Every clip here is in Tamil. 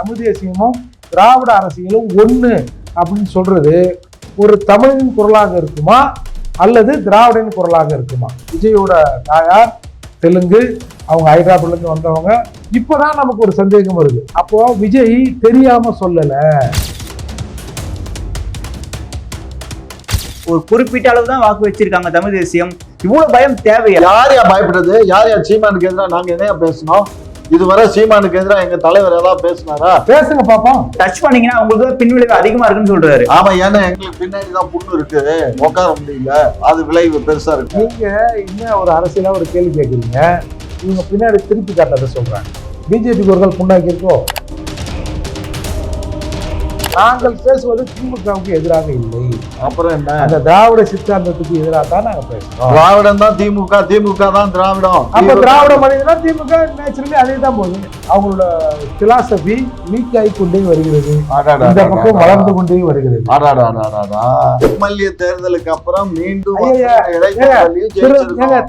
தமிழ் தேசியமும் திராவிட அரசியலும் ஒன்று அப்படின்னு சொல்றது ஒரு தமிழின் குரலாக இருக்குமா? அல்லது திராவிடன் குரலாக இருக்குமா? விஜயோட தாயார் தெலுங்கு அவங்க ஹைதராபாத்லேருந்து வந்தவங்க இப்போதான் நமக்கு ஒரு சந்தேகம் வருது. அப்போ விஜய் தெரியாம சொல்லல. ஒரு குறிப்பிட்ட அளவு தான் வாக்கு வச்சிருக்காங்க தமிழ் தேசியம். இவ்வளவு பயம் தேவையா? யார் யார் பயப்படுறது? யார் யார் சீமானுக்கு எதிராக நாங்க என்ன பேசணும்? இதுவரை சீமானுக்கு எதிராக எங்க தலைவர் ஏதாவது பேசினாரா? பேசுங்க பாப்போம் டச் பண்ணீங்கன்னா உங்களுக்கு பின்விளைவு அதிகமா இருக்குன்னு சொல்றாரு. ஆமா ஏன்னா எங்களுக்கு பின்னாடி தான் புண்ணு இருக்கு. உட்கார முடியல. அது விளைவு பெருசா இருக்கு. நீங்க என்ன ஒரு அரசியலா ஒரு கேள்வி கேட்குறீங்க இவங்க பின்னாடி திருப்பி காட்டதை சொல்றாங்க. பிஜேபிக்கு ஒரு நாள் புண்ணாக்கி இருக்கோ? நாங்கள் பேசுவது திமுகவுக்கு எதிராக இல்லை. அப்புறம் என்ன? அந்த திராவிட சித்தாந்தத்துக்கு எதிராக தான் நாங்க பேசுறோம். திராவிடம் தான் திமுக திமுக தான் திராவிடம். அப்ப திராவிட மனிதனா திமுக நேச்சுரலி அதே தான் போகுது. அவங்களோட பிலாசபி லீக் ஆகி கொண்டே வருகிறது. இந்த பக்கம் வளர்ந்து கொண்டே வருகிறது. எம்எல்ஏ தேர்தலுக்கு அப்புறம் மீண்டும்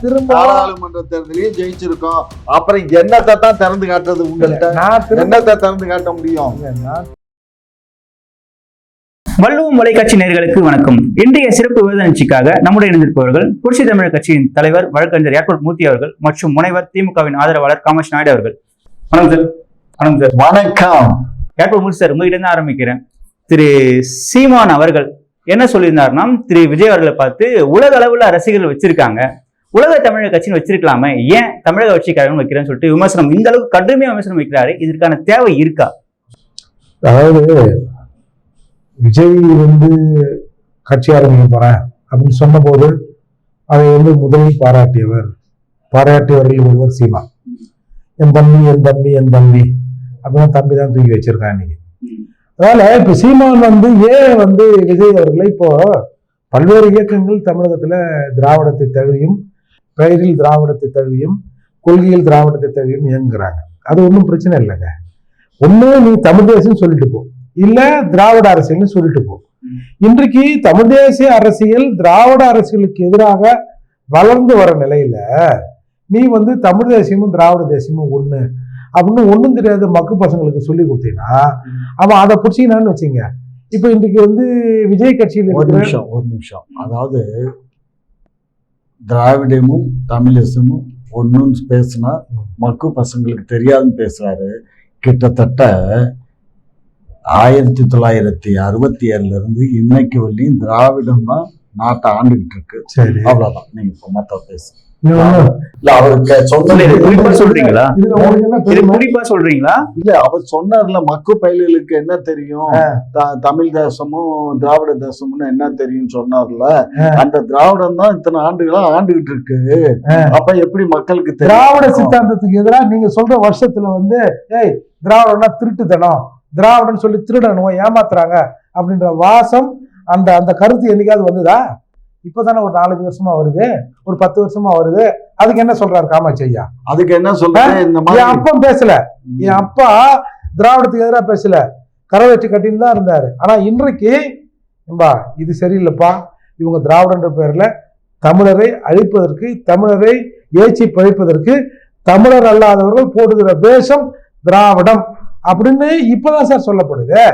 திரும்ப நாடாளுமன்ற தேர்தலையும் ஜெயிச்சிருக்கோம். அப்புறம் என்னத்தை தான் திறந்து காட்டுறது உங்கள்கிட்ட என்னத்தை திறந்து காட்ட முடியும்? வள்ளுவம் தொலைக்காட்சி நேயர்களுக்கு வணக்கம். இன்றைய சிறப்பு விவாத நிகழ்ச்சிக்காக நம்முடைய இணைந்திருப்பவர்கள் புரட்சி தமிழர் கட்சியின் தலைவர் வழக்கறிஞர் ஏர்போர்ட் மூர்த்தி அவர்கள் மற்றும் முனைவர் திமுகவின் ஆதரவாளர் காமேஷ் நாயுடு அவர்கள். வணக்கம் சார். வணக்கம் சார். வணக்கம். ஏர்போர்ட் மூர்த்தி சார் உங்ககிட்ட இருந்து ஆரம்பிக்கிறேன். திரு சீமான் அவர்கள் என்ன சொல்லியிருந்தாருன்னா திரு விஜய் அவர்களை பார்த்து உலக அளவுல ரசிகர்கள் வச்சிருக்காங்க. உலக தமிழக கட்சின்னு வச்சிருக்கலாமே. ஏன் தமிழக கட்சிக்காரங்க வைக்கிறேன்னு சொல்லிட்டு விமர்சனம் இந்த அளவுக்கு கடுமையா விமர்சனம் வைக்கிறாரு. இதற்கான தேவை இருக்கா? அதாவது விஜய் வந்து கட்சி ஆரம்பிக்க போறேன் அப்படின்னு சொன்னபோது அதை வந்து முதலில் பாராட்டியவர். பாராட்டியவர்கள் ஒருவர் சீமா. என் தம்பி என் தம்பி என் தம்பி அப்படின்னு தம்பி தான் தூக்கி வச்சிருக்கான் இன்னைக்கு அதனால இப்ப சீமான் வந்து ஏன் வந்து விஜய் அவர்களை இப்போ பல்வேறு இயக்கங்கள் தமிழகத்துல திராவிடத்தை தழுவியும் பெயரில் திராவிடத்தை தழுவியும் கொள்கையில் திராவிடத்தை தழுவியும் இயங்குறாங்க. அது ஒன்றும் பிரச்சனை இல்லைங்க. ஒண்ணு நீ தமிழ் தேசம் சொல்லிட்டு போ. இல்ல திராவிட அரசியல்னு சொல்லிட்டு போ. இன்றைக்கு தமிழ் தேசிய அரசியல் திராவிட அரசியலுக்கு எதிராக வளர்ந்து வர நிலையில நீ வந்து தமிழ் தேசியமும் திராவிட தேசியமும் ஒண்ணு அப்படின்னு ஒண்ணும் தெரியாத மக்கு பசங்களுக்கு சொல்லி கொடுத்தீங்கன்னா அவன் அதை பிடிச்சிக்கினான்னு வச்சுங்க. இப்ப இன்றைக்கு வந்து விஜய் கட்சியில் ஒரு நிமிஷம் ஒரு நிமிஷம். அதாவது திராவிடமும் தமிழிசமும் ஒன்றுன்னு பேசுனா மக்கு பசங்களுக்கு தெரியாதுன்னு பேசுறாரு. கிட்டத்தட்ட ஆயிரத்தி தொள்ளாயிரத்தி அறுபத்தி ஏழுல இருந்து இன்னைக்கு வரையும் திராவிடம் தான் நாட்டை ஆண்டுகிட்டு இருக்கு. சரி. அவ்வளவுதான். நீங்க மத்த பேசு. இல்ல அவருக்கு சொன்ன சொல்றீங்களா? குறிப்பா சொல்றீங்களா? இல்ல அவர் சொன்னார்ல மக்கு பயல்களுக்கு என்ன தெரியும்? தமிழ் தேசமும் திராவிட தேசமும்னு என்ன தெரியும் சொன்னார்ல. அந்த திராவிடம் தான் இத்தனை ஆண்டுகளா ஆண்டுகிட்டு இருக்கு. அப்ப எப்படி மக்களுக்கு? திராவிட சித்தாந்தத்துக்கு எதிராக நீங்க சொல்ற வருஷத்துல வந்து ஏய் திராவிடம்னா திருட்டுத்தனம். திராவிடன்னு சொல்லி திருடணும் ஏமாத்துறாங்க அப்படின்ற வாசம் அந்த அந்த கருத்து என்னைக்காவது வந்துதா? இப்பதானே ஒரு நாலஞ்சு வருஷமா வருது ஒரு பத்து வருஷமா வருது. அதுக்கு என்ன சொல்றாரு காமாட்சி ஐயா? அதுக்கு என்ன இந்த என் அப்பன் பேசல. என் அப்பா திராவிடத்துக்கு எதிராக பேசல. கரவேற்றி கட்டின்னு தான் இருந்தாரு. ஆனா இன்றைக்கு என்பா இது சரியில்லைப்பா. இவங்க திராவிடன்ற பேர்ல தமிழரை அழிப்பதற்கு தமிழரை ஏச்சி பழிப்பதற்கு தமிழர் அல்லாதவர்கள் போடுகிற வேஷம் திராவிடம். அப்படின்னு இப்பதான் சார் சொல்லப்படுது.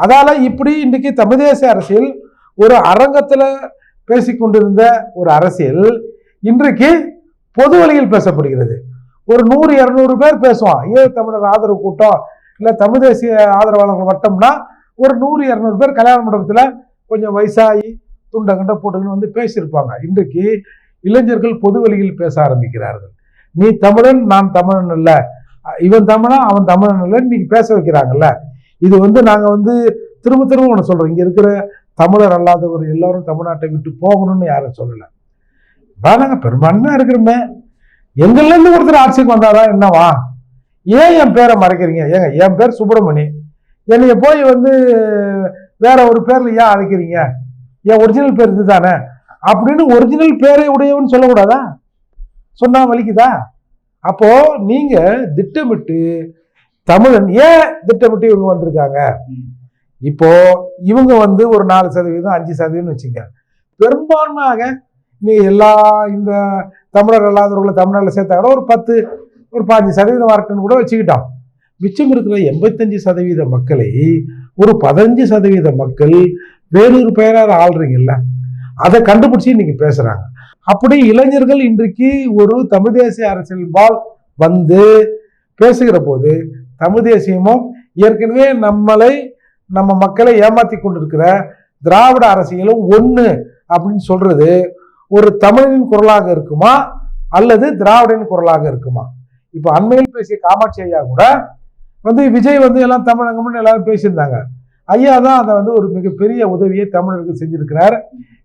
அதால இப்படி இன்னைக்கு தமிழ் தேசிய அரசியல் ஒரு அரங்கத்துல பேசிக்கொண்டிருந்த ஒரு அரசியல் இன்றைக்கு பொது வழியில் பேசப்படுகிறது. ஒரு நூறு இரநூறு பேர் பேசுவான். ஈழ தமிழர் ஆதரவு கூட்டம்? இல்ல தமிழ் தேசிய ஆதரவாளர்கள் வட்டம்னா ஒரு நூறு இரநூறு பேர் கல்யாண மண்டபத்துல கொஞ்சம் வயசாகி துண்டை கண்ட வந்து பேசியிருப்பாங்க. இன்றைக்கு இளைஞர்கள் பொது வழியில் பேச ஆரம்பிக்கிறார்கள். நீ தமிழன் நான் தமிழன் இல்லை இவன் தமிழா அவன் தமிழன் இல்லை இன்னைக்கு பேச வைக்கிறாங்கல்ல. இது வந்து நாங்கள் வந்து திரும்ப திரும்ப ஒன்று சொல்கிறோம் இங்கே இருக்கிற தமிழர் அல்லாதவர் எல்லாரும் தமிழ்நாட்டை விட்டு போகணும்னு யாரும் சொல்லலை. வேணாங்க பெரும்பான்மையாக இருக்கிறோமே. எங்கள்லேருந்து ஒருத்தர் ஆட்சிக்கு வந்தாதான் என்னவா? ஏன் என் பேரை மறைக்கிறீங்க? ஏங்க என் பேர் சுப்பிரமணி. என்னைய போய் வந்து வேற ஒரு பேரில் ஏன் அழைக்கிறீங்க? என் ஒரிஜினல் பேர் இதுதானே? அப்படின்னு ஒரிஜினல் பேரை உடையவன் சொல்லக்கூடாதா? சொன்னா வலிக்குதா? அப்போ நீங்க திட்டமிட்டு தமிழன் ஏன் திட்டமிட்டு இவங்க வந்திருக்காங்க? இப்போ இவங்க வந்து ஒரு நாலு சதவீதம் அஞ்சு சதவீதம்னு வச்சுங்க. பெரும்பான்மையாக நீ எல்லா இந்த தமிழர் அல்லாதவர்களை தமிழ்நாட்டில் சேர்த்தா கூட ஒரு பத்து ஒரு பாஞ்சு சதவீதம் வரட்டுன்னு கூட வச்சுக்கிட்டோம். மிச்சம் இருக்கிற எண்பத்தஞ்சு சதவீத மக்களை ஒரு பதினஞ்சு சதவீத மக்கள் வேறொரு பெயரால் ஆள்றீங்கல்ல அதை கண்டுபிடிச்சி இன்னைக்கு பேசுகிறாங்க அப்படி இளைஞர்கள் இன்றைக்கு ஒரு தமிழ் தேசிய அரசியல்பால் வந்து பேசுகிற போது தமிழ் தேசியமும் ஏற்கனவே நம்மளை நம்ம மக்களை ஏமாத்தி கொண்டிருக்கிற திராவிட அரசியலும் ஒன்று அப்படின்னு சொல்றது ஒரு தமிழின் குரலாக இருக்குமா? அல்லது திராவிடனின் குரலாக இருக்குமா? இப்போ அண்மையில் பேசிய காமாட்சி ஐயா கூட வந்து விஜய் வந்து எல்லாம் தமிழகம்னு எல்லாரும் பேசியிருந்தாங்க. ஐயா தான் அதை வந்து ஒரு மிகப்பெரிய உதவியை தமிழருக்கு செஞ்சிருக்கிறார்.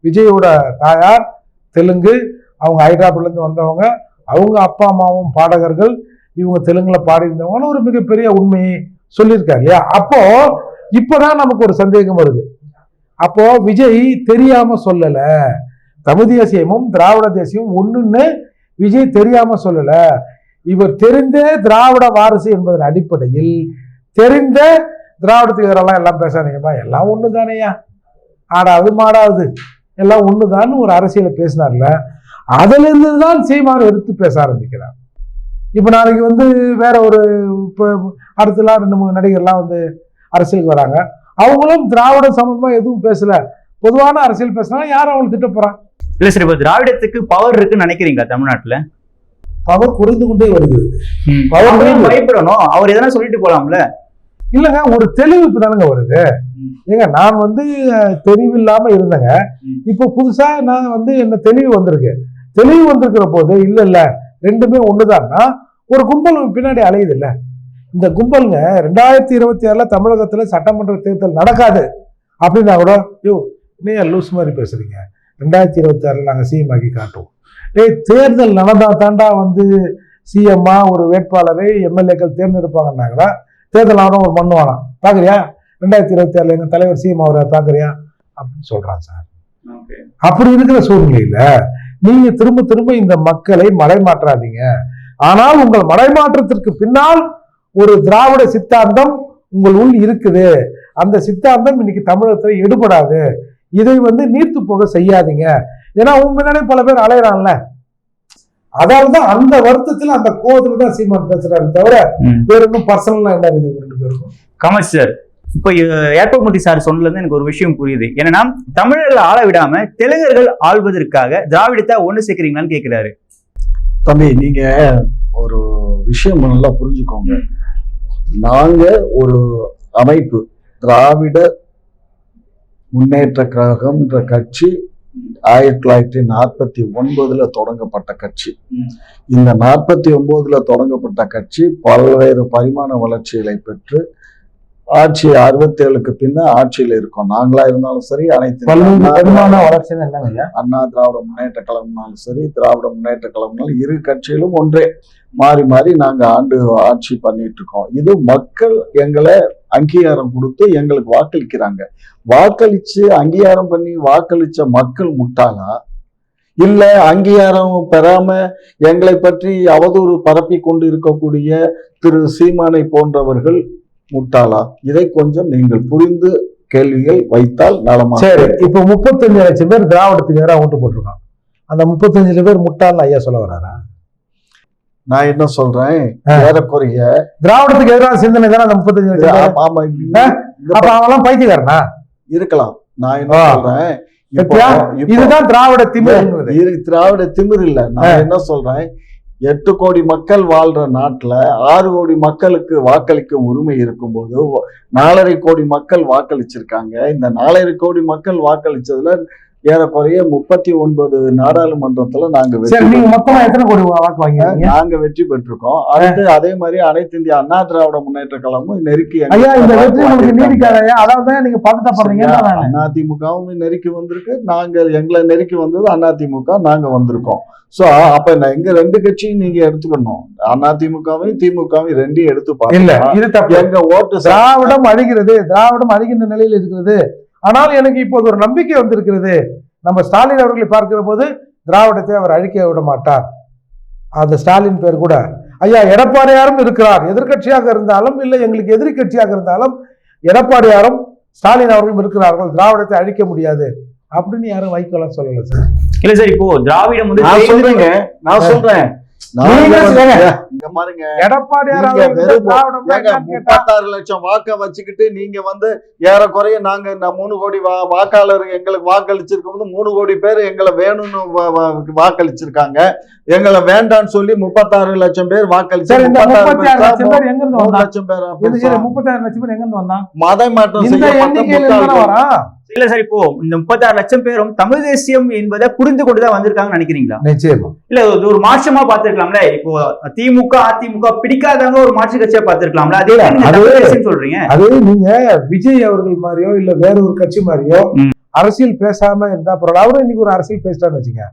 விஜயோட தாயார் தெலுங்கு அவங்க ஹைதராபாத்லேருந்து வந்தவங்க அவங்க அப்பா அம்மாவும் பாடகர்கள் இவங்க தெலுங்கில் பாடியிருந்தவங்கன்னு ஒரு மிகப்பெரிய உண்மையை சொல்லியிருக்காரு இல்லையா? அப்போ இப்போதான் நமக்கு ஒரு சந்தேகம் வருது. அப்போ விஜய் தெரியாம சொல்லல. தமிழ் தேசியமும் திராவிட தேசியமும் ஒண்ணுன்னு விஜய் தெரியாம சொல்லல. இவர் தெரிந்த திராவிட வாரிசு என்பதன் அடிப்படையில் தெரிந்த திராவிடத்துக்கு எதிரெல்லாம் எல்லாம் பேசாதீங்கப்பா எல்லாம் ஒன்று தானேயா ஆடாது மாடாது. எல்லாம் ஒண்ணுதான்னு ஒரு அரசியலை பேசினார்ல அதுல இருந்து தான் சீமான் எடுத்து பேச ஆரம்பிக்கிறார். இப்ப நாளைக்கு வந்து வேற ஒரு இப்போ அடுத்தலாம் ரெண்டு மூணு நடிகர்லாம் வந்து அரசியலுக்கு வராங்க. அவங்களும் திராவிட சம்பந்தமா எதுவும் பேசல. பொதுவான அரசியல் பேசினா யாரும் அவங்களை திட்ட போறான் இல்ல சார் இப்ப திராவிடத்துக்கு பவர் இருக்குன்னு நினைக்கிறீங்களா தமிழ்நாட்டுல? பவர் குறைந்து கொண்டே வருகிறது ஏன் இருக்கு. பயப்படணும். அவர் எதனா சொல்லிட்டு போலாம்ல? இல்லைங்க ஒரு தெளிவு தானங்க வருது. ஏங்க நான் வந்து அஹ், தெளிவில்லாம இருந்தேங்க. இப்போ புதுசா நான் வந்து என்ன தெளிவு வந்திருக்கு. தெளிவு வந்திருக்கிற போது இல்ல இல்ல ரெண்டுமே ஒண்ணுதான்னா ஒரு கும்பல் பின்னாடி அலையுது இல்ல. இந்த கும்பலுங்க ரெண்டாயிரத்தி இருபத்தி ஆறுல தமிழகத்துல சட்டமன்ற தேர்தல் நடக்காது. அப்படின்னா கூட யோ நீ லூஸ் மாதிரி பேசுறீங்க? ரெண்டாயிரத்தி இருபத்தி ஆறுல நாங்க சிஎம் ஆக்கி காட்டுவோம். டேய் தேர்தல் நடந்தா தாண்டா வந்து சிஎம்மா ஒரு வேட்பாளரை எம்எல்ஏக்கள் தேர்ந்தெடுப்பாங்கன்னாங்களா தேர்தல் ஆவணம் ஒரு மண்ணு வேணாம் பாக்குறியா ரெண்டாயிரத்தி இருபத்தி ஆறுல எங்க தலைவர் சிஎம் அவரை பாக்குறியா அப்படின்னு சொல்றான் சார். அப்படி இருக்கிற சூழ்நிலையில நீங்க திரும்ப திரும்ப இந்த மக்களை மடைமாற்றாதீங்க. ஆனால் உங்கள் மடைமாற்றத்திற்கு பின்னால் ஒரு திராவிட சித்தாந்தம் உங்கள் உள் இருக்குது. அந்த சித்தாந்தம் இன்னைக்கு தமிழகத்துல எடுபடாது. இதை வந்து நீர்த்து போக செய்யாதீங்க. ஏன்னா உங்க முன்னாடி பல பேர் அலையறான்ல அதாலதான் அந்த வருத்தத்துல அந்த கோவத்துல தான் சீமான் பேசுறாரு தவிர. வேற இன்னும் பர்சனலா என்ன ரெண்டு பேருக்கும். கமல் சார் இப்போ ஏர்போர்ட் சார் சொன்னதுல இருந்து எனக்கு ஒரு விஷயம் புரியுது. என்னன்னா தமிழர்களை ஆள விடாம தெலுங்கர்கள் ஆள்வதற்காக திராவிடத்தை ஒண்ணு சேர்க்கிறீங்களான்னு கேக்குறாரு. தம்பி நீங்க ஒரு விஷயம் நல்லா புரிஞ்சுக்கோங்க. நாங்க ஒரு அமைப்பு திராவிட முன்னேற்ற கழகம்ன்ற கட்சி ஆயிரத்தி தொள்ளாயிரத்தி நாற்பத்தி ஒன்பதுல தொடங்கப்பட்ட கட்சி. இந்த நாற்பத்தி ஒன்பதுல தொடங்கப்பட்ட கட்சி பல்வேறு பரிமாண வளர்ச்சிகளை பெற்று ஆட்சி அறுபத்தி ஏழுக்கு பின்ன ஆட்சியில் இருக்கோம். நாங்களா இருந்தாலும் சரி அனைத்து ஐயா? அண்ணா திராவிட முன்னேற்ற கழகம்னாலும் சரி திராவிட முன்னேற்ற கழகம்னாலும் இரு கட்சியிலும் ஒன்றே. மாறி மாறி நாங்க ஆண்டு ஆட்சி பண்ணிட்டு இருக்கோம். இது மக்கள் எங்களை அங்கீகாரம் கொடுத்து எங்களுக்கு வாக்களிக்கிறாங்க. வாக்களிச்சு அங்கீகாரம் பண்ணி வாக்களிச்ச மக்கள் முட்டாளா? இல்ல அங்கீகாரம் பெறாம எங்களை பற்றி அவதூறு பரப்பி கொண்டு இருக்கக்கூடிய திரு சீமானை போன்றவர்கள் முட்டாளா? இதை கொஞ்சம் நீங்கள் புரிந்து கேள்விகள் வைத்தால் நலமா சரி இப்போ முப்பத்தஞ்சு லட்சம் பேர் திராவிடத்துக்கு எதிராக ஓட்டு போட்டிருக்கான் அந்த முப்பத்தஞ்சு பேர் முட்டாள்னு ஐயா சொல்ல வர்றாரா? நான் என்ன சொல்றேன். ஏறக்குறைய திராவிடத்துக்கு எதிரான சிந்தனை தானே அந்த முப்பத்தஞ்சு லட்சம் ஆமா, அப்ப அவெல்லாம் பைத்தியக்காரனா? இருக்கலாம். நான் என்ன. சொல்றேன்? இதுதான் திராவிட இரு- திராவிட திமிர் இல்ல. நான் என்ன சொல்றேன்? எட்டு கோடி மக்கள் வாழ்ற நாட்டில் ஆறு கோடி மக்களுக்கு வாக்களிக்கும் உரிமை இருக்கும்போது நாலரை கோடி மக்கள் வாக்களிச்சிருக்காங்க. இந்த நாலரை கோடி மக்கள் வாக்களிச்சதுல ஏறக்குறைய முப்பத்தி ஒன்பது நாடாளுமன்றத்துல நாங்க நீங்க வெற்றி பெற்றிருக்கோம். அடுத்து அதே மாதிரி அனைத்து இந்திய அண்ணா திராவிட முன்னேற்ற கழகமும் நெருக்கி பதட்டப்படுறீங்க அதிமுகவும் நெருக்கி வந்திருக்கு. நாங்க எங்களை நெருக்கி வந்தது அதிமுக நாங்க வந்திருக்கோம். சோ அப்ப எங்க ரெண்டு கட்சியும் நீங்க எடுத்துக்கணும். அதிமுகவையும் திமுகவையும் ரெண்டையும் எடுத்து இல்ல பாருங்க. எங்க ஓட்டு திராவிடம் அழிகிறது திராவிடம் அழிகின்ற நிலையில் இருக்கிறது. ஆனால் எனக்கு இப்போது ஒரு நம்பிக்கை வந்திருக்கிறது. நம்ம ஸ்டாலின் அவர்களை பார்க்கிற போது திராவிடத்தை அவர் அழிக்க விட மாட்டார். அந்த ஸ்டாலின் பேர் கூட ஐயா எடப்பாடியாரும் இருக்கிறார். எதிர்க்கட்சியாக இருந்தாலும் இல்லை எங்களுக்கு எதிரி கட்சியாக இருந்தாலும் எடப்பாடியாரும் ஸ்டாலின் அவர்களும் இருக்கிறார்கள். திராவிடத்தை அழிக்க முடியாது. அப்படின்னு யாரும் வைக்கலாம் சொல்லல சார். இல்ல சார் இப்போ திராவிடம் வந்து நான் சொல்றேங்க. நான் சொல்றேன். முப்பத்தாறு லட்சம் வாக்க வச்சுக்கிட்டு நீங்க வந்து ஏறக்குறைய நாங்க மூணு கோடி வா- வாக்காளர் எங்களுக்கு வாக்களிச்சிருக்கும் போது மூணு கோடி பேர் எங்களை வேணும்னு வாக்களிச்சிருக்காங்க. எங்களை வேண்டாம்னு சொல்லி முப்பத்தாறு லட்சம் பேர் வாக்களிச்சு சரி இந்த முப்பத்தாறு முப்பத்தி ஆறு லட்சம் பேர் பேர் எங்க இருந்து மூணு வந்தா? லட்சம் பேர் இது சரி முப்பத்தாறு லட்சம் பேர் எங்க இருந்து வந்தான் மத மாற்றம் இந்த இல்ல சார் இப்போ இந்த முப்பத்தாறு லட்சம் பேரும் தமிழ் தேசியம் என்பதை புரிந்து கொண்டுதான் வந்திருக்காங்கன்னு நினைக்கிறீங்களா? நிச்சயமா. இல்ல ஒரு மாற்றமா பார்த்திருக்கலாம்ல? இப்போ திமுக அதிமுக பிடிக்காதவங்க ஒரு மாற்று கட்சியா பார்த்திருக்கலாம்ல? அதே தமிழ் தேசியம் சொல்றீங்க. அது நீங்க விஜய் அவர்கள் மாதிரியோ இல்ல வேற ஒரு கட்சி மாதிரியோ. அரசியல் பேசாம இருந்தா பரவாயில்ல. அவரும் இன்னைக்கு ஒரு அரசியல் பேசிட்டான்னு வச்சுங்க.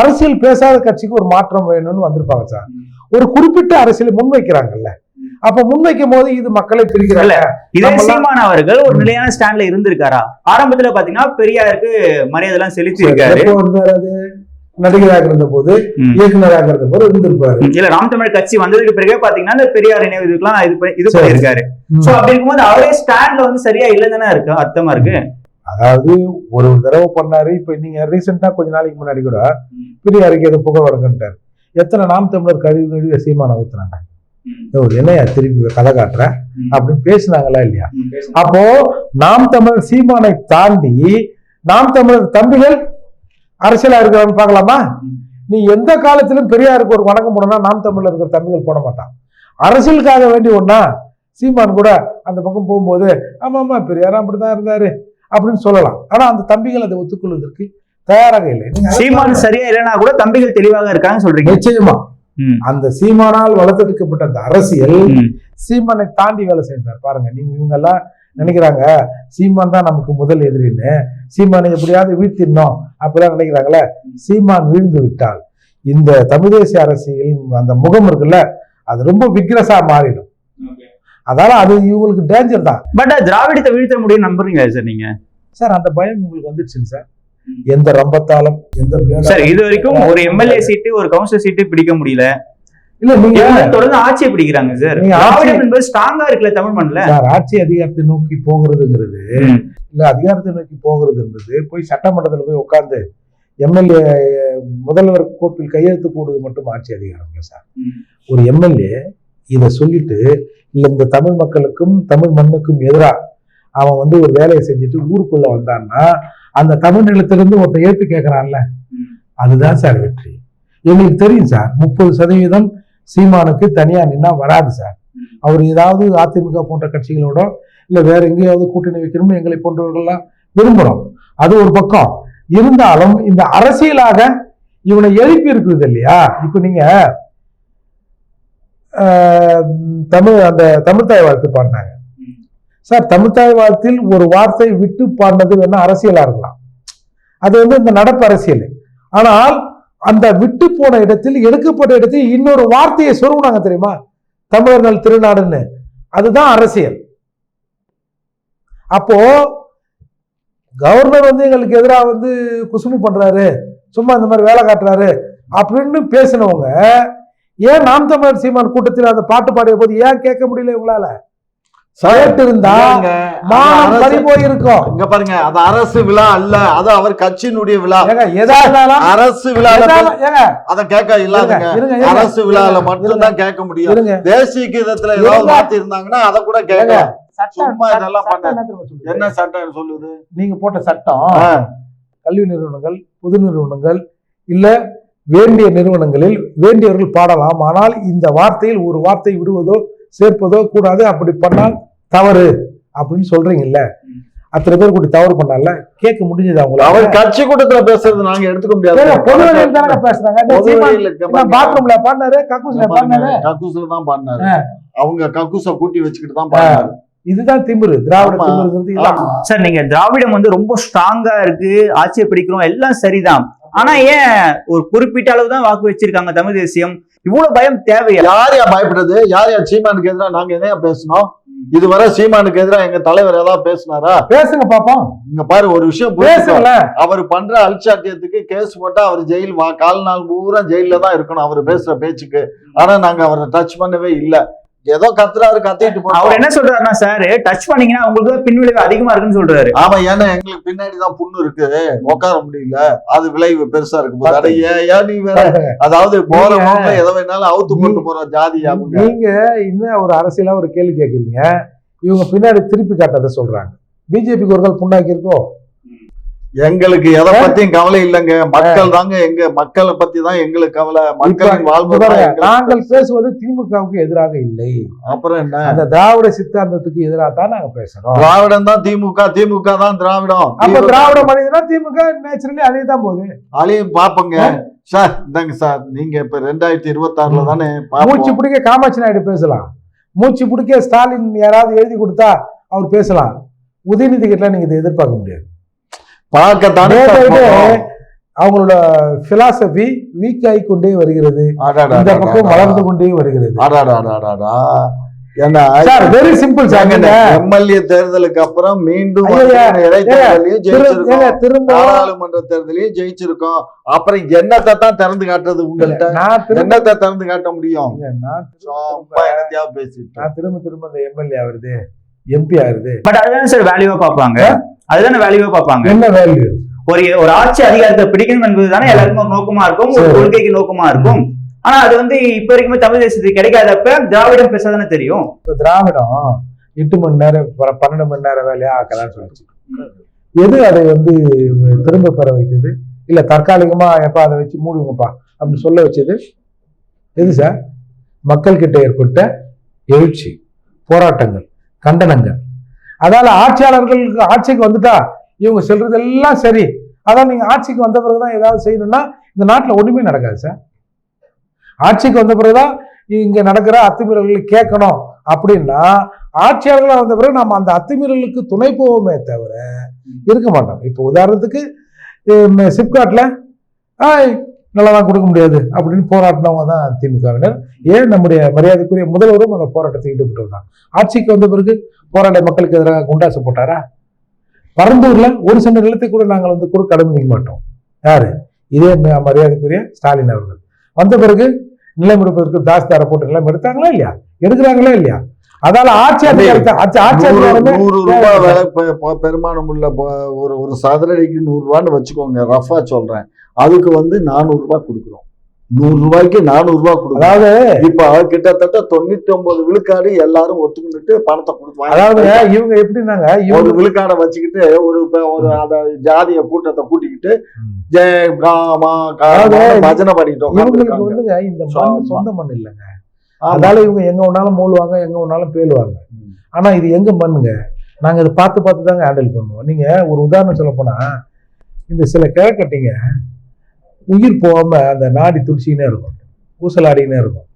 அரசியல் பேசாத கட்சிக்கு ஒரு மாற்றம் வேணும்னு வந்திருப்பாங்க சார். ஒரு குறிப்பிட்ட அரசியலை முன்வைக்கிறாங்கல்ல. அப்ப முன்வைக்கும் போது இது மக்களை பிரிக்கிறாங்க. இதே சீமான் அவர்கள் ஒரு நிலையான ஸ்டாண்ட்ல இருந்திருக்காரா? ஆரம்பத்துல பாத்தீங்கன்னா பெரியாருக்கு மரியாதை எல்லாம் செலுத்தி இருக்காரு நடிகராக இருந்த போது ம். இயக்குனராக இருந்த போது இருந்திருப்பாரு இல்ல நாம் தமிழ் கட்சி வந்ததுக்கு பிறகு பாத்தீங்கன்னா இந்த பெரியார் நினைவு இதுக்கெல்லாம் இது பண்ணி- இது. பண்ணிருக்காரு. சோ அப்படி இருக்கும்போது அவரே ஸ்டாண்ட்ல வந்து சரியா இல்லைன்னு இருக்கு அர்த்தமா இருக்கு? அதாவது ஒரு தடவை பண்ணாரு. இப்ப நீங்க ரீசெண்டா கொஞ்ச நாளைக்கு முன்னாடி கூட பெரியாருக்கு ஏதோ புகை வழங்குன்ட்டார். எத்தனை நாம் தமிழர் கழிவு கழிவு சீமான ஊத்துனாங்க? ஓ, என்னையா திருப்பி கதை காட்டுற? அப்படின்னு பேசினாங்களா இல்லையா? அப்போ நாம் தமிழர் சீமானை தாண்டி நாம் தமிழர் தம்பிகள் அரசியலா இருக்கிறான்னு பார்க்கலாமா? நீ எந்த காலத்திலும் பெரியாருக்கு ஒரு வணக்கம் போடனா நாம் தமிழர் இருக்கிற தம்பிகள் போட மாட்டான். அரசியலுக்காக வேண்டி ஒண்ணா சீமான் கூட அந்த பக்கம் போகும்போது ஆமா ஆமா பெரியார் அப்படிதான் இருந்தாரு அப்படின்னு சொல்லலாம். ஆனா அந்த தம்பிகள் அதை ஒத்துக்கொள்வதற்கு தயாராக இல்லை. சீமான் சரியா இல்லைன்னா கூட தம்பிகள் தெளிவாக இருக்காங்கன்னு சொல்றீங்க. நிச்சயமா. அந்த சீமானால் வளர்த்தெடுக்கப்பட்ட அந்த அரசியல். சீமானை தாண்டி வேலை செய்தார் பாருங்க நீங்க இவங்க எல்லாம் நினைக்கிறாங்க சீமான் தான் நமக்கு முதல் எதிரின்னு சீமானை எப்படியாவது வீழ்த்திடணும் அப்படிலாம் நினைக்கிறாங்களே சீமான் வீழ்ந்து விட்டால் இந்த தமிழ் தேசிய அரசியல் அந்த முகம் இருக்குல்ல அது ரொம்ப விக்ரஸா மாறிடும். அதனால அது இவங்களுக்கு டேஞ்சர் தான். பட் திராவிடத்தை வீழ்த்த முடியும் நம்புறீங்களா சார் நீங்க? சார் அந்த பயம் உங்களுக்கு வந்துடுச்சு சார். எந்த ரம்பத்தாலும் எந்த சார் இது வரைக்கும் ஒரு எம்எல்ஏ சீட்டு ஒரு கவுன்சிலர் சீட்டு பிடிக்க முடியல. இல்ல நீங்க தொடர்ந்து ஆட்சியை பிடிக்கிறாங்க சார். திராவிடம் என்பது ஸ்ட்ராங்கா இருக்குல்ல தமிழ் மண்ணில். சார் ஆட்சி அதிகாரத்தை நோக்கி போகிறதுங்கிறது இல்ல அதிகாரத்தை நோக்கி போகிறதுன்றது போய் சட்டமன்றத்துல போய் உட்கார்ந்து எம்எல்ஏ முதல்வர் கோப்பில் கையெழுத்து போடுறது மட்டும் ஆட்சி அதிகாரம் இல்லை சார். ஒரு எம்எல்ஏ இதை சொல்லிட்டு இல்ல இந்த தமிழ் மக்களுக்கும் தமிழ் மண்ணுக்கும் எதிரா அவன் வந்து ஒரு வேலையை செஞ்சுட்டு ஊருக்குள்ள வந்தான்னா அந்த தமிழ் நிலத்திலிருந்து ஒருத்தன் ஏற்று கேட்கறான்ல அதுதான் சார் வெற்றி. எங்களுக்கு தெரியும் சார் முப்பது சதவீதம் சீமானுக்கு தனியா நின்னா வராது சார். அவர் ஏதாவது அதிமுக போன்ற கட்சிகளோட இல்ல வேற எங்கேயாவது கூட்டணி வைக்கணும்னு எங்களை போன்றவர்கள்லாம் விரும்புறோம். அது ஒரு பக்கம். இருந்தாலும் இந்த அரசியலாக இவனை எழுப்பி இருக்குது இல்லையா? இப்ப நீங்க தமிழ் அந்த தமிழ்தாய் வாழ்த்து பாடினாங்க. சார் தமிழ்தாய் வாழ்த்தில் ஒரு வார்த்தை விட்டு பாடினது வேணா அரசியலா இருக்கலாம். அது வந்து இந்த நடப்பு அரசியல். ஆனால் அந்த விட்டு போன இடத்தில் எடுக்கப்பட்ட இடத்தில் இன்னொரு வார்த்தையை சொருகுனாங்க தெரியுமா? தமிழர்கள் திருநாடுன்னு. அதுதான் அரசியல். அப்போ கவர்னர் வந்து எங்களுக்கு எதிராக வந்து குசுமு பண்றாரு. சும்மா இந்த மாதிரி வேலை காட்டுறாரு. அப்படின்னு பேசினவங்க ஏன் நாம் தமிழர் சீமான் கூட்டத்தில் அந்த பாட்டு பாடிய போது ஏன் கேட்க முடியல இவங்களால? கேட்டு இருந்தா மானம் பறி போயிருக்கும் இங்க பாருங்க அது அரசு விழா அல்ல அது அவர் கட்சியினுடைய விழா. அரசு விழால அத கேட்க இல்லாதங்க. அரசு விழால மட்டும்தான் கேட்க முடியும். தேசிய கீதத்துல ஏதாவது. மாத்தி இருந்தாங்கன்னா அத கூட சும்மா இதெல்லாம் பண்ண- என்ன சட்டம் சொல்லுது? நீங்க போட்ட சட்டம் கல்வி நிறுவனங்கள் பொது நிறுவனங்கள் இல்ல வேண்டிய நிறுவனங்களில் வேண்டியவர்கள் பாடலாம். ஆனால் இந்த வார்த்தையில் ஒரு வார்த்தை விடுவதோ சேர்ப்பதோ கூடாது அப்படி பண்ணால் தவறு அப்படின்னு சொல்றீங்கல்ல? அத்தனை பேர் கூட்டி தவறு பண்ணால கேட்க முடிஞ்சது அவர் அவங்கள கட்சி கூட்டத்துல பேசுறது நாங்க எடுத்துக்க முடியாது. பொது வழியில் தானே பேசுறாங்க. பாத்ரூம்ல பாடினாரு கக்கூஸ்ல பாடினாரு கக்கூஸ்ல தான் பாடினாரு அவங்க கக்கூச கூட்டி வச்சுக்கிட்டு தான் பாடினாரு இதுதான் திமிரு திராவிட. திமிருங்கிறது. சார் நீங்க திராவிடம் வந்து ரொம்ப ஸ்ட்ராங்கா இருக்கு ஆட்சியை பிடிக்கிறோம் எல்லாம் சரிதான். ஆனா ஏன் ஒரு குறிப்பிட்ட அளவு தான் வாக்கு வச்சிருக்காங்க தமிழ் தேசியம்? இவ்வளவு பயம் தேவையா? யார் யா பயப்படுறது? யார் யார் சீமானுக்கு எதிரா நாங்க எதையா பேசணும்? இதுவரை சீமானுக்கு எதிரா எங்க தலைவர் ஏதாவது பேசினாரா? பேசுங்க பாப்போம். இங்க பாரு ஒரு விஷயம். பேசுங்களேன் அவர் பண்ற அல்சாட்டியத்துக்கு கேஸ் போட்டா அவர் ஜெயில் வா கால் நாள் பூரா ஜெயில தான் இருக்கணும் அவர் பேசுற பேச்சுக்கு. ஆனா நாங்க அவரை டச் பண்ணவே இல்ல. ஏதோ கத்துறாரு கத்திட்டு அவர் போறோம் என்ன சொல்றாருன்னா சார் டச் பண்ணீங்கன்னா உங்களுக்கு பின்விளைவு அதிகமா இருக்குன்னு சொல்றாரு. ஆமா ஏன்னா எங்களுக்கு பின்னாடி தான் புண்ணு இருக்கு. உட்கார முடியல. அது விளைவு பெருசா இருக்கு. அட ஏன் நீ வேற? அதாவது போற எதை வேணாலும் அவுத்து போட்டு போற ஜாதி நீங்க இன்னும் ஒரு அரசியலா ஒரு கேள்வி கேட்குறீங்க இவங்க பின்னாடி திருப்பி காட்டதை சொல்றாங்க. பிஜேபிக்கு ஒரு கால் புண்ணாக்கி இருக்கோ? எங்களுக்கு எதை பத்தியும் கவலை இல்லைங்க. மக்கள் தாங்க எங்க மக்களை பத்தி தான் எங்களுக்கு கவலை. மக்களின் வாழ்வு நாங்கள் பேசுவது திமுகவுக்கு எதிராக இல்லை. அப்புறம் என்ன? அந்த திராவிட சித்தாந்தத்துக்கு எதிராக தான் நாங்க பேசுறோம். திராவிடம் தான் திமுக திமுக தான் திராவிடம். அப்ப திராவிட மனிதனா திமுக நேச்சுரலி அழிய தான் போகுது. அழியும் பாப்போங்க சார் இந்தாங்க சார் நீங்க இப்ப ரெண்டாயிரத்தி இருபத்தி ஆறுல தானே மூச்சு. பிடிக்க காமாட்சி நாயுடு பேசலாம். மூச்சு பிடிக்க ஸ்டாலின் யாராவது எழுதி கொடுத்தா அவர் பேசலாம். உதயநிதி கிட்ட நீங்க இதை எதிர்பார்க்க முடியாது. பார்க்கத்தானே. அவங்களோட பிலாசபி வீக் ஆகி கொண்டே வருகிறது. இந்த பக்கம். வளர்ந்து கொண்டே வருகிறது. வெரி சிம்பிள் எம்எல்ஏ தேர்தலுக்கு அப்புறம் மீண்டும் நாடாளுமன்ற தேர்தலையும் ஜெயிச்சிருக்கோம். அப்புறம் என்னத்தை தான் திறந்து காட்டுறது உங்கள்கிட்ட என்னத்தை திறந்து காட்ட முடியும்? நான் திரும்ப- என்னத்தையா பேசிட்டு நான் திரும்ப திரும்ப இந்த எம்எல்ஏ ஆகுறது எம்பி ஆகுறது பட் அதுதான் சார் வேல்யூவா பார்ப்பாங்க? அதுதானே வேல்யூவா பார்ப்பாங்க? என்ன வேல்யூ ஒரு ஒரு ஆட்சி அதிகாரத்தை பிடிக்கணும் என்பதுதானே எல்லாருக்கும் ஒரு நோக்கமா இருக்கும் ஒரு. கொள்கைக்கு நோக்கமா இருக்கும். ஆனா அது வந்து இப்ப வரைக்குமே தமிழ் தேசத்துக்கு கிடைக்காதப்ப திராவிடம் பேசாதானே தெரியும். இப்ப திராவிடம் எட்டு மணி நேரம் பன்னெண்டு மணி நேரம் வேலையா ஆக்கலாம்னு சொல்லிச்சு. எது அதை வந்து திரும்ப பெற வைத்தது? இல்ல தற்காலிகமா எப்ப அதை வச்சு மூடுங்கப்பா அப்படின்னு சொல்ல வச்சது? எது சார் மக்கள் கிட்ட ஏற்பட்ட எழுச்சி போராட்டங்கள். கண்டனங்கள். அதால ஆட்சியாளர்களுக்கு ஆட்சிக்கு வந்துட்டா இவங்க சொல்றதெல்லாம் சரி. அதான் நீங்க ஆட்சிக்கு வந்த பிறகுதான் ஏதாவது செய்யணும்னா இந்த நாட்டில் ஒண்ணுமே நடக்காது சார். ஆட்சிக்கு வந்த பிறகுதான் இங்க நடக்கிற அத்துமீறல்களை கேட்கணும். அப்படின்னா ஆட்சியாளர்களாக வந்த பிறகு நம்ம அந்த அத்துமீறலுக்கு துணை போவோமே தவிர இருக்க மாட்டோம். இப்போ உதாரணத்துக்கு சிப்காட்ல ஆய் நல்லா தான் கொடுக்க முடியாது அப்படின்னு போராடினவங்க தான் திமுகவினர். ஏன் நம்முடைய மரியாதைக்குரிய முதல்வரும் அந்த போராட்டத்தில் ஈடுபட்டு வந்தாங்க ஆட்சிக்கு வந்த பிறகு போராட்ட மக்களுக்கு எதிராக குண்டாசு போட்டாரா? பரந்தூர்ல ஒரு சில நிலத்தை கூட நாங்கள் வந்து கொடுக்க அனுமதிக்க மாட்டோம். யாரு? இதே மரியாதைக்குரிய ஸ்டாலின் அவர்கள். வந்த பிறகு நிலம் எடுப்பதற்கு தாஸ்தாரை போட்டு நிலம் எடுத்தாங்களா இல்லையா? எடுக்கிறாங்களா இல்லையா? அதால ஆட்சி அதிகாரத்தை பெருமானம் உள்ள ஒரு ஒரு சதுரடிக்கு நூறு ரூபான்னு வச்சுக்கோங்க ரஃபா சொல்றேன். அதுக்கு வந்து நானூறு ரூபாய் கொடுக்குறோம். நூறு ரூபாய்க்கு நானூறு ரூபாய் கொடுக்குறோம் அதாவது இப்ப கிட்டத்தட்ட தொண்ணூத்தி ஒன்பது விழுக்காடு எல்லாரும் ஒத்துக்கிட்டு பணத்தை கொடுத்து அதாவது வாங்கி இவங்க எப்படின்னாங்க? ஒரு விழுக்காடை வச்சுக்கிட்டு ஒரு ஒரு அந்த ஜாதிய கூட்டத்தை கூட்டிக்கிட்டு ஜெய காமா பஜனை பண்ணிட்டு இவங்களுக்கு. வந்துங்க இந்த. மண் சொந்த மண் இல்லைங்க. அதனால இவங்க எங்க வேணாலும் மூழுவாங்க எங்க வேணாலும் பேலுவாங்க ம். ஆனா இது எங்க மண்ணுங்க? நாங்க இதை பார்த்து பார்த்து தாங்க ஹேண்டில் பண்ணுவோம். நீங்க ஒரு உதாரணம் சொல்ல போனா இந்த சில கிழக்கட்டிங்க உயிர் போகாமல் அந்த நாடி துடிச்சிக்கினே இருக்கும். ஊசலாடினே இருக்கும்.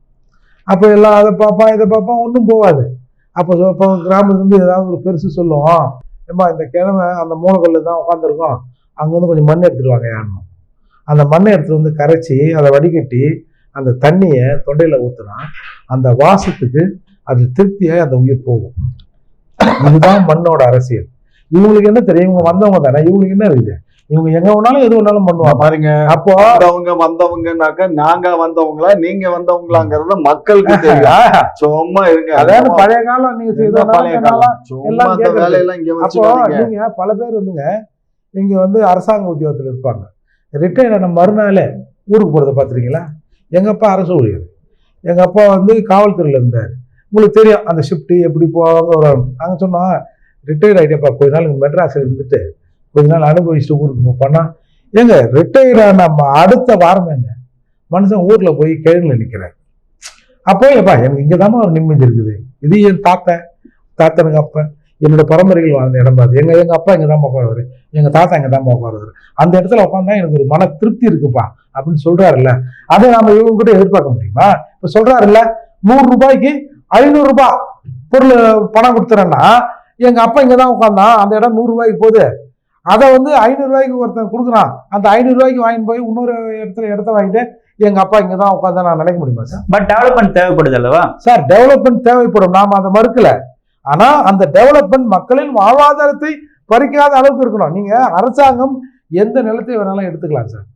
அப்போ எல்லாம் அதை பார்ப்பான் இதை பார்ப்பான் ஒன்றும் போகாது. அப்போ இப்போ கிராமத்துலேருந்து ஏதாவது ஒரு பெருசு சொல்லுவோம் ஏம்மா இந்த கிழமை அந்த மூலக்கல்ல தான் உட்காந்துருக்கோம் அங்கேருந்து கொஞ்சம் மண் எடுத்துட்டு வாங்க யாருன்னு. அந்த மண்ணை எடுத்துகிட்டு வந்து கரைச்சி அதை வடிகட்டி அந்த தண்ணியை தொண்டையில் ஊற்றுனா அந்த வாசத்துக்கு அது திருப்தியாக அந்த உயிர் போகும். இதுதான் மண்ணோட அரசியல். இவங்களுக்கு என்ன தெரியும்? இவங்க வந்தவங்க தானே. இவங்களுக்கு என்ன இருக்குது? இவங்க எங்க வேணாலும் எது வேணாலும் பண்ணுவாங்க. பாருங்க அப்போ வந்தவங்க வந்தவங்கனாக்க நாங்க வந்தவங்களா நீங்க வந்தவங்களாங்கிறது மக்களுக்கு தெரியும். சும்மா இருங்க. அதாவது பழைய காலம் நீங்க பழைய காலம். சும்மா எல்லாம் அந்த. வேலையெல்லாம் இங்க அப்போ நீங்க பல பேர் வந்துங்க இங்க வந்து அரசாங்க உத்தியோகத்தில் இருப்பாங்க. ரிட்டையர் ஆன மறுநாளே ஊருக்கு போறதை பார்த்துருக்கீங்களா எங்க அப்பா அரசு ஊழியர். எங்க அப்பா வந்து காவல்துறையில இருந்தார். உங்களுக்கு தெரியும் அந்த ஷிஃப்ட் எப்படி போவாங்க வருவாங்க நாங்க சொன்னோம் ரிட்டையர்ட் ஆகிட்டப்பா கொஞ்ச நாள் மெட்ராஸ்ல இருந்துட்டு கொஞ்ச நாள் அனுபவிச்சுட்டு ஊருக்கு போனால் ஏங்க ரிட்டையர் ஆன ம- அடுத்த வாரமேங்க மனுஷன் ஊரில் போய் கிழங்குல நிற்கிறார் அப்போ எப்பா எனக்கு இங்கதாம்மா ஒரு நிம்மதி இருக்குது. இது என் தாத்தன் தாத்தனுக்கு அப்பன் என்னோட பரம்பரைகள் வாழ்ந்த இடம் பார்த்து எங்கள் எங்கள் அப்பா இங்கே தான் உட்காருவார். எங்கள் தாத்தா இங்கே தான் உட்காருவார். அந்த இடத்துல உட்காந்தா எனக்கு ஒரு மன திருப்தி இருக்குப்பா அப்படின்னு சொல்கிறாருல்ல அதை நாம் இவங்ககிட்ட எதிர்பார்க்க முடியுமா? இப்போ சொல்கிறாருல்ல நூறு ரூபாய்க்கு பொருள் பணம் கொடுத்துறேன்னா எங்கள் அப்பா இங்கே தான் உட்காந்தான் அந்த இடம் நூறுரூவாய்க்கு போகுது. அதை வந்து ஐநூறு ரூபாய்க்கு ஒருத்தன் கொடுக்குறான். அந்த ஐநூறு ரூபாய்க்கு வாங்கிட்டு போய் இன்னொரு இடத்துல இடத்த வாங்கிட்டு எங்க அப்பா இங்க தான் உட்காந்தா நான் நினைக்க முடியுமா சார்? பட் டெவலப்மெண்ட் தேவைப்படுது அல்லவா? சார் டெவலப்மெண்ட் தேவைப்படும். நாம அதை மறுக்கல. ஆனா அந்த டெவலப்மெண்ட் மக்களின் வாழ்வாதாரத்தை பறிக்காத அளவுக்கு இருக்கணும். நீங்க அரசாங்கம் எந்த நிலத்தை வேணாலும் எடுத்துக்கலாம் சார்.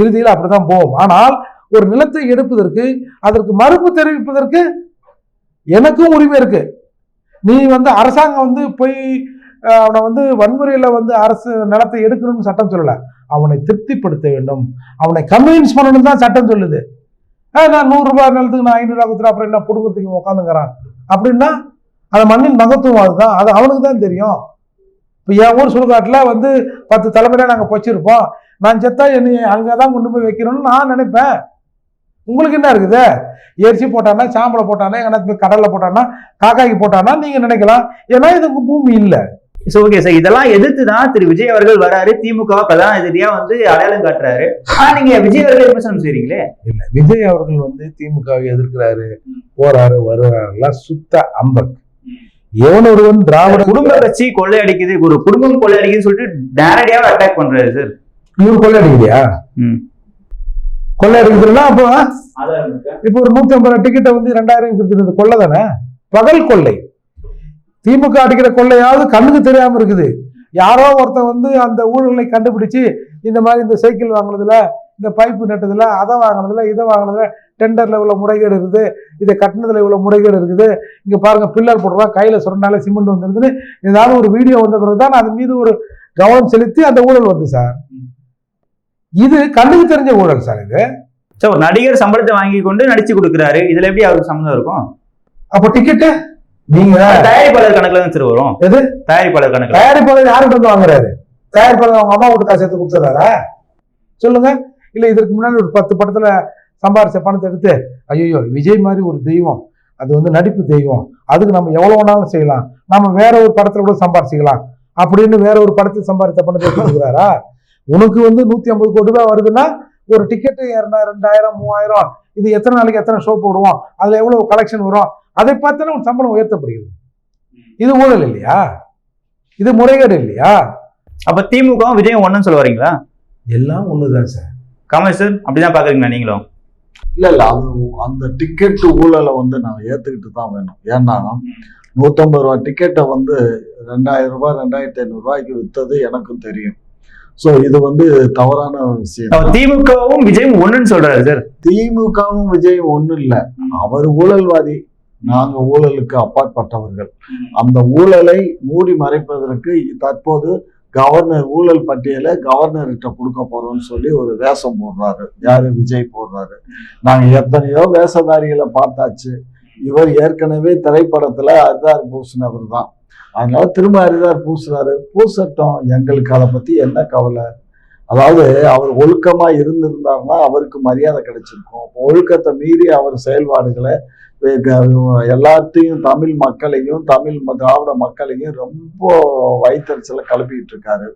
இறுதியில் அப்படிதான் போகும். ஆனால் ஒரு நிலத்தை எடுப்பதற்கு அதற்கு மறுப்பு தெரிவிப்பதற்கு எனக்கும் உரிமை இருக்கு. நீ வந்து அரசாங்கம் வந்து போய் அவனை வந்து வன்முறையில் வந்து அரசு நிலத்தை எடுக்கணும்னு சட்டம் சொல்லலை. அவனை திருப்திப்படுத்த வேண்டும். அவனை கன்வின்ஸ் பண்ணணும் தான் சட்டம் சொல்லுது. நான் நூறுரூபா நிலத்துக்கு நான் ஐநூறு ரூபாய் அப்புறம் என்ன குடும்பத்துக்கு உட்காந்துங்கிறான் அப்படின்னா அந்த மண்ணின் மகத்துவம் அதுதான். அது அவனுக்கு தான் தெரியும். இப்போ என் ஊர் சுடுகாட்டில் வந்து பத்து தலைமுறையாக நாங்கள் வச்சிருப்போம் நான் செத்தா என்னை அங்கே தான் கொண்டு போய் வைக்கணும்னு நான் நினைப்பேன். உங்களுக்கு என்ன இருக்குது? எரிசி போட்டானா சாம்பலை போட்டானா எங்கன்னா போய் கடலில் போட்டானா காக்காய்க்கு போட்டானா நீங்கள் நினைக்கலாம். ஏன்னா இதுக்கு பூமி இல்லை. சோ ஓகே சார் இதெல்லாம் எதிர்த்து தான் திரு விஜய் அவர்கள் வராரு. திமுக எதிரியா வந்து அடையாளம் காட்டுறாரு. ஆனா நீங்க விஜய் அவர்கள் விமர்சனம் செய்றீங்களே? இல்லை விஜய் அவர்கள் வந்து திமுகவை எதிர்க்கிறாரு. போறாரு வருவாருலாம் சுத்த அம்பக். எவன் ஒருவன் திராவிட குடும்ப கட்சி கொள்ளையடிக்குது. ஒரு குடும்பம் கொள்ளையடிக்குதுன்னு சொல்லிட்டு நேரடியாக அட்டாக் பண்றாரு சார் இவர் கொள்ளையடிக்கலையா. கொள்ளையடிக்கிறதுனா அப்போ இப்போ ஒரு நூத்தி ஐம்பது டிக்கெட்டை வந்து ரெண்டாயிரம் கொடுத்துருது கொள்ளை தானே? பகல் கொள்ளை. திமுக அடிக்கிற கொள்ளையாவது கண்ணுக்கு தெரியாம இருக்குது. யாரோ ஒருத்தன் வந்து அந்த ஊழலை கண்டுபிடிச்சு இந்த மாதிரி இந்த சைக்கிள் வாங்குனதுல இந்த பைப்பு நட்டதுல அதை வாங்கினதுல இதை வாங்கினதுல டெண்டர்ல இவ்வளவு முறைகேடு இருக்குது. இதை கட்டினதுல இவ்வளவு முறைகேடு இருக்குது. இங்க பாருங்க பில்லர் போடுறா கையில சுரண்டாலே சிமெண்ட் வந்துருதுன்னு. ஏதாவது ஒரு வீடியோ வந்த பிறகுதான் அது மீது ஒரு கவனம் செலுத்தி அந்த ஊழல் வருது சார். இது கண்ணுக்கு தெரிஞ்ச ஊழல் சார் இது. சார் நடிகர் சம்பளத்தை வாங்கி கொண்டு நடிச்சு கொடுக்குறாரு. இதுல எப்படி அவருக்கு சம்மந்தம் இருக்கும்? அப்போ டிக்கெட்டு நீங்க தயாரிப்பாளர் கணக்குல தான் சார் வரும். எது? தயாரிப்பாளர் கணக்குல. தயாரிப்பாளர் யார்கிட்ட வந்து வாங்குறாரு? தயாரிப்பாளர் அவங்க அம்மா வீட்டு காசு எடுத்து கொடுத்துறாரா? சொல்லுங்க. இல்ல இதற்கு முன்னாடி ஒரு பத்து படத்துல சம்பாரிச்ச பணத்தை எடுத்து ஐயோ விஜய் மாதிரி ஒரு தெய்வம். அது வந்து நடிப்பு தெய்வம். அதுக்கு நம்ம எவ்வளவு வேணாலும் செய்யலாம். நம்ம வேற ஒரு படத்துல கூட சம்பாரிச்சிக்கலாம். அப்படின்னு வேற ஒரு படத்தில் சம்பாதித்த பணத்தை கொடுக்குறாரா? உனக்கு வந்து நூத்தி ஐம்பது கோடி ரூபாய் வருதுன்னா ஒரு டிக்கெட்டு இரண்டாயிரம் ரெண்டாயிரம் மூவாயிரம். இது எத்தனை நாளைக்கு எத்தனை ஷோ போடுவோம்? அதுல எவ்வளவு கலெக்ஷன் வரும்? அதை பார்த்தாலே உன் சம்பளம் உயர்த்தப்படுகிறது. இது ஊழல் இல்லையா? இது முறைகேடு இல்லையா? அப்ப திமுக விஜயம் ஒண்ணுன்னு சொல்ல வரீங்களா? எல்லாம் ஒண்ணுதான் சார். கமல் சார் அப்படிதான் பாக்குறீங்களா நீங்களும்? இல்ல இல்ல அது அந்த டிக்கெட் ஊழலை வந்து நான் ஏத்துக்கிட்டு தான் வேணும். ஏன்னா நூத்தம்பது ரூபாய் டிக்கெட்டை வந்து ரெண்டாயிரம் ரூபாய் ரெண்டாயிரத்தி ஐநூறு ரூபாய்க்கு வித்தது எனக்கும் தெரியும். ஸோ இது வந்து தவறான விஷயம். திமுகவும் விஜயும் ஒண்ணுன்னு சொல்றாரு சார். திமுகவும் விஜய் ஒண்ணும் இல்ல. அவர் ஊழல்வாதி. நாங்க ஊழலுக்கு அப்பாற்பட்டவர்கள். அந்த ஊழலை மூடி மறைப்பதற்கு தற்போது கவர்னர் ஊழல் பட்டியலை கவர்னர்கிட்ட கொடுக்க போறோம்னு சொல்லி ஒரு வேஷம் போடுறாரு. யாரு? விஜய் போடுறாரு. நாங்க எத்தனையோ வேஷதாரிகளை பார்த்தாச்சு. இவர் ஏற்கனவே திரைப்படத்துல அரிதார் பூசினவர் தான். அதனால திரும்ப அரிதார் பூசுறாரு. பூசட்டும். எங்களுக்கு அதை பத்தி என்ன கவலை? அதாவது அவர் ஒழுக்கமா இருந்திருந்தாருன்னா அவருக்கு மரியாதை கிடைச்சிருக்கும். ஒழுக்கத்தை மீறி அவர் செயல்பாடுகளை எல்லாத்தையும் தமிழ் மக்களையும் தமிழ் திராவிட மக்களையும் ரொம்ப வயிற்றுச்சலை கிளப்பிக்கிட்டு இருக்காரு.